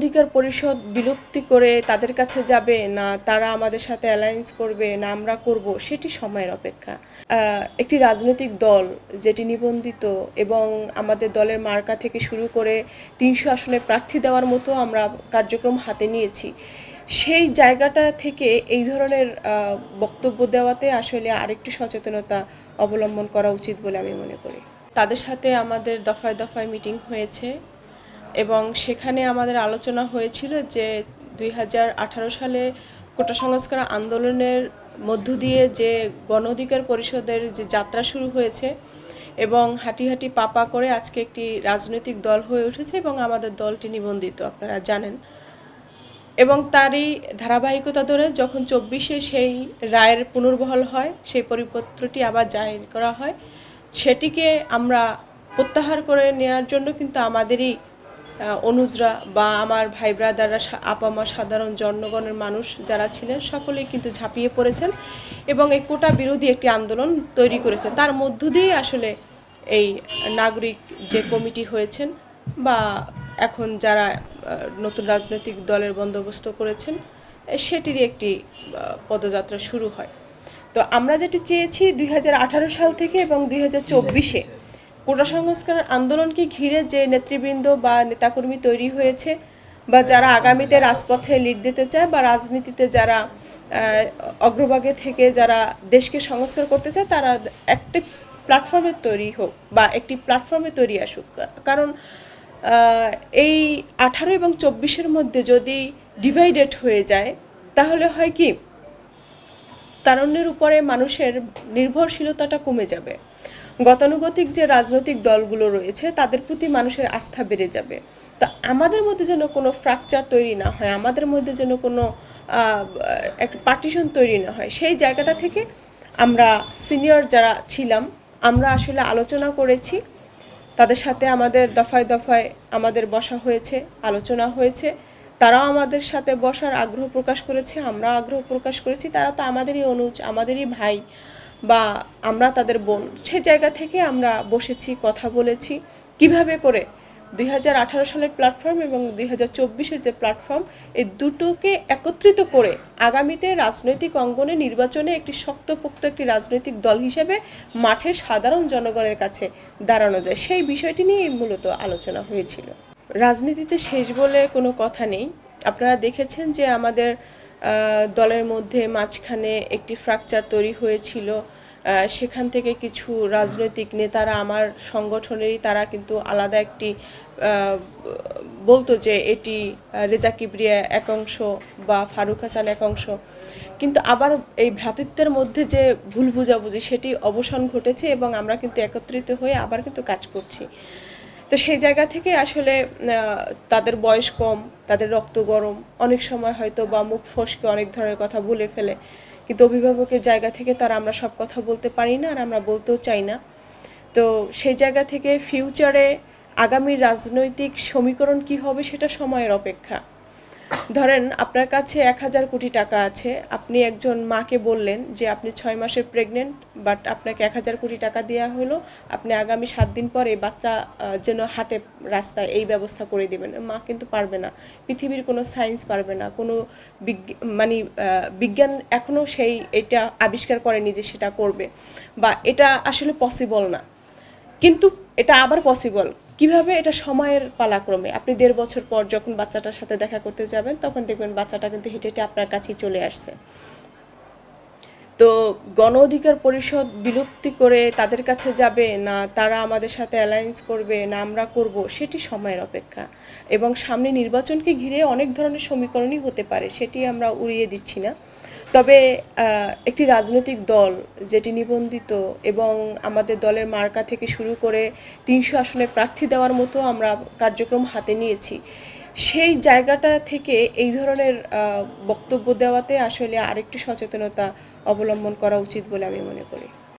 অধিকার পরিষদ বিলুপ্তি করে তাদের কাছে যাবে না, তারা আমাদের সাথে অ্যালায়েন্স করবে, না আমরা করব, সেটি সময়ের অপেক্ষা। একটি রাজনৈতিক দল যেটি নিবন্ধিত এবং আমাদের দলের মার্কা থেকে শুরু করে তিনশো আসনে প্রার্থী দেওয়ার মতো আমরা কার্যক্রম হাতে নিয়েছি। সেই জায়গাটা থেকে এই ধরনের বক্তব্য দেওয়াতে আসলে আরেকটু সচেতনতা অবলম্বন করা উচিত বলে আমি মনে করি। তাদের সাথে আমাদের দফায় দফায় মিটিং হয়েছে। এবং সেখানে আমাদের আলোচনা হয়েছিল যে দুই হাজার আঠারো সালে কোটা সংস্কার আন্দোলনের মধ্য দিয়ে যে গণ অধিকার পরিষদের যে যাত্রা শুরু হয়েছে এবং হাঁটি হাঁটি পাপা করে আজকে একটি রাজনৈতিক দল হয়ে উঠেছে এবং আমাদের দলটি নিবন্ধিত, আপনারা জানেন। এবং তারই ধারাবাহিকতা ধরে যখন চব্বিশে সেই রায়ের পুনর্বহল হয়, সেই পরিপত্রটি আবার জাহির করা হয়, সেটিকে আমরা প্রত্যাহার করে নেওয়ার জন্য কিন্তু আমাদেরই অনুজরা বা আমার ভাই ব্রাদাররা সা- আপা মা সাধারণ জনগণের মানুষ যারা ছিলেন সকলেই কিন্তু ঝাঁপিয়ে পড়েছেন এবং এই কোটা বিরোধী একটি আন্দোলন তৈরি করেছে। তার মধ্য দিয়েই আসলে এই নাগরিক যে কমিটি হয়েছেন বা এখন যারা নতুন রাজনৈতিক দলের বন্দোবস্ত করেছেন এ, সেটিরই একটি পদযাত্রা শুরু হয়। তো আমরা যেটি চেয়েছি দুই হাজার আঠারো সাল থেকে এবং দুই হাজার চব্বিশে কোটা আন্দোলনকে ঘিরে যে নেতৃবৃন্দ বা নেতাকর্মী তৈরি হয়েছে বা যারা আগামীতে রাজপথে লিড দিতে চায় বা রাজনীতিতে যারা অগ্রভাগে থেকে যারা দেশকে সংস্কার করতে চায়, তারা একটি প্ল্যাটফর্মে তৈরি হোক বা একটি প্ল্যাটফর্মে তৈরি আসুক। কারণ এই আঠারো এবং চব্বিশের মধ্যে যদি ডিভাইডেড হয়ে যায়, তাহলে হয় কি তারুণ্যের উপরে মানুষের নির্ভরশীলতাটা কমে যাবে। গতানুগতিক যে রাজনৈতিক দলগুলো রয়েছে, তাদের প্রতি মানুষের আস্থা বেড়ে যাবে। তো আমাদের মধ্যে যেন কোনো ফ্র্যাকচার তৈরি না হয়, আমাদের মধ্যে যেন কোনো একটা পার্টিশন তৈরি না হয়, সেই জায়গাটা থেকে আমরা সিনিয়র যারা ছিলাম, আমরা আসলে আলোচনা করেছি। তাদের সাথে আমাদের দফায় দফায় আমাদের বসা হয়েছে, আলোচনা হয়েছে। তারাও আমাদের সাথে বসার আগ্রহ প্রকাশ করেছে আমরা আগ্রহ প্রকাশ করেছি। তারা তো আমাদেরই অনুজ, আমাদেরই ভাই বা আমরা তাদের বোন। সে জায়গা থেকে আমরা বসেছি, কথা বলেছি। কীভাবে করে? দুই হাজার আঠারো সালের প্ল্যাটফর্ম এবং দুই হাজার যে প্ল্যাটফর্ম এই দুটোকে একত্রিত করে আগামীতে রাজনৈতিক অঙ্গনে নির্বাচনে একটি শক্তপোক্ত একটি রাজনৈতিক দল হিসেবে মাঠে সাধারণ জনগণের কাছে দাঁড়ানো যায়। সেই বিষয়টি নিয়ে মূলত আলোচনা হয়েছিল। রাজনীতিতে শেষ বলে কোনো কথা নেই। আপনারা দেখেছেন যে আমাদের দলের মধ্যে মাঝখানে একটি ফ্র্যাকচার তৈরি হয়েছিল। সেখান থেকে কিছু রাজনৈতিক নেতারা আমার সংগঠনেরই তারা কিন্তু আলাদা একটি বলতো যে এটি রেজা কিবরিয়া এক অংশ বা ফারুক হাসান এক অংশ। কিন্তু আবার এই ভ্রাতৃত্বের মধ্যে যে ভুল বুঝাবুঝি সেটি অবসান ঘটেছে এবং আমরা কিন্তু একত্রিত হয়ে আবার কিন্তু কাজ করছি। তো সেই জায়গা থেকে আসলে তাদের বয়স কম, তাদের রক্ত গরম, অনেক সময় হয়তো বা মুখ ফসকে অনেক ধরনের কথা বলে ফেলে। কিন্তু অভিভাবকের জায়গা থেকে তারা আমরা সব কথা বলতে পারি না, আর আমরা বলতেও চাই না। তো সেই জায়গা থেকে ফিউচারে আগামী রাজনৈতিক সমীকরণ কি হবে সেটা সময়ের অপেক্ষা। ধরেন আপনার কাছে এক হাজার কোটি টাকা আছে, আপনি একজন মাকে বললেন যে আপনি ছয় মাসের প্রেগনেন্ট বাট আপনাকে এক হাজার কোটি টাকা দেওয়া হলো, আপনি আগামী সাত দিন পরে বাচ্চা যেন হাটে রাস্তায় এই ব্যবস্থা করে দেবেন। মা কিন্তু পারবে না। পৃথিবীর কোনো সায়েন্স পারবে না। কোনো মানে বিজ্ঞান এখনও সেই এটা আবিষ্কার করেনি যে সেটা করবে। বা এটা আসলে পসিবল না। কিন্তু এটা আবার পসিবল কীভাবে এটা সময়ের পালাক্রমে? আপনি দেড় বছর পর যখন বাচ্চাটার সাথে দেখা করতে যাবেন, তখন দেখবেন বাচ্চাটা কিন্তু হেঁটে হেঁটে আপনার কাছেই চলে আসছে। তো গণ অধিকার পরিষদ বিলুপ্তি করে তাদের কাছে যাবে না, তারা আমাদের সাথে অ্যালায়েন্স করবে, না আমরা করব, সেটি সময়ের অপেক্ষা। এবং সামনে নির্বাচনকে ঘিরে অনেক ধরনের সমীকরণই হতে পারে, সেটি আমরা উড়িয়ে দিচ্ছি না। তবে একটি রাজনৈতিক দল যেটি নিবন্ধিত এবং আমাদের দলের মার্কা থেকে শুরু করে তিনশো আসনে প্রার্থী দেওয়ার মতো আমরা কার্যক্রম হাতে নিয়েছি। সেই জায়গাটা থেকে এই ধরনের বক্তব্য দেওয়াতে আসলে আরেকটু সচেতনতা অবলম্বন করা উচিত বলে আমি মনে করি।